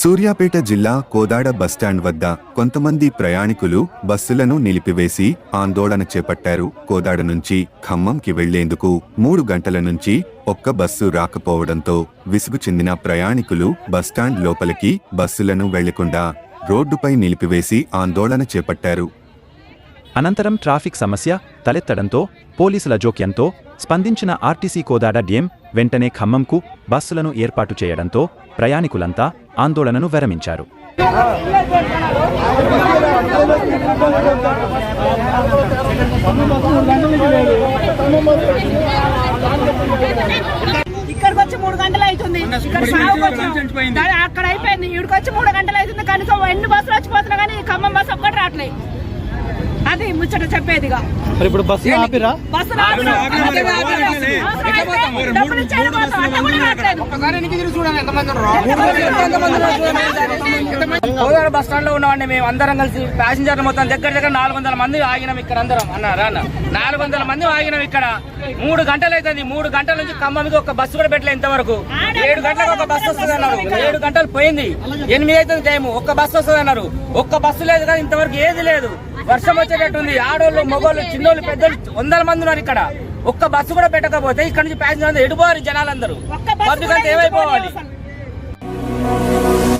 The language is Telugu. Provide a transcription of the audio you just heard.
సూర్యాపేట జిల్లా కోదాడ బస్టాండ్ వద్ద కొంతమంది ప్రయాణికులు బస్సులను నిలిపివేసి ఆందోళన చేపట్టారు. కోదాడ నుంచి ఖమ్మంకి వెళ్ళేందుకు మూడు గంటల నుంచి ఒక్క బస్సు రాకపోవడంతో విసుగు చెందిన ప్రయాణికులు బస్టాండ్ లోపలికి బస్సులను వెళ్ళకుండా రోడ్డుపై నిలిపివేసి ఆందోళన చేపట్టారు. అనంతరం ట్రాఫిక్ సమస్య తలెత్తడంతో పోలీసుల జోక్యంతో స్పందించిన ఆర్టీసీ కోదాడ డిఎం వెంటనే ఖమ్మంకు బస్సులను ఏర్పాటు చేయడంతో ప్రయాణికులంతా ఆందోళనను విరమించారు. ఇక్కడికి వచ్చి మూడు గంటలు అవుతుంది ఇక్కడ అక్కడ అయిపోయింది. ఇక్కడికి వచ్చి మూడు గంటలు అవుతుంది కనీసం ఎన్ని బస్సులు వచ్చిపోతున్నా కానీ ఖమ్మం బస్సు ఒక్కటి రావట్లేదు. అది ముచ్చట చెప్పేదిగా. మరి ఇప్పుడు బస్సు ఆపిరా? బస్సు. కోదాడ బస్ స్టాండ్లో ఉన్నామండి మేము అందరం కలిసి ప్యాసింజర్లు మొత్తం దగ్గర దగ్గర నాలుగు వందల మంది ఆగినాం ఇక్కడ అందరం. అన్నారు అన్న. నాలుగు వందల మంది ఆగినాం ఇక్కడ. మూడు గంటలు అవుతుంది మూడు గంటల నుంచి ఖమ్మంకి ఒక బస్సు కూడా పెట్టలేదు ఇంతవరకు. ఏడు గంటలకు ఒక బస్సు వస్తుంది అన్నారు. ఏడు గంటలు పోయింది. ఎనిమిది అవుతుంది టైం ఒక్క బస్సు వస్తుంది అన్నారు. ఒక్క బస్సు లేదు కదా ఇంతవరకు ఏది లేదు. వర్షం వచ్చేటట్టుంది. ఆడోళ్ళు మగోళ్ళు చిన్నోళ్ళు పెద్దోళ్ళు వందల మంది ఉన్నారు ఇక్కడ. ఒక్క బస్సు కూడా పెట్టకపోతే ఇక్కడ నుంచి ప్యాసింజర్ ఎడిపోవాలి జనాలందరూ. పబ్లిక్ అంతా ఏమైపోవాలి.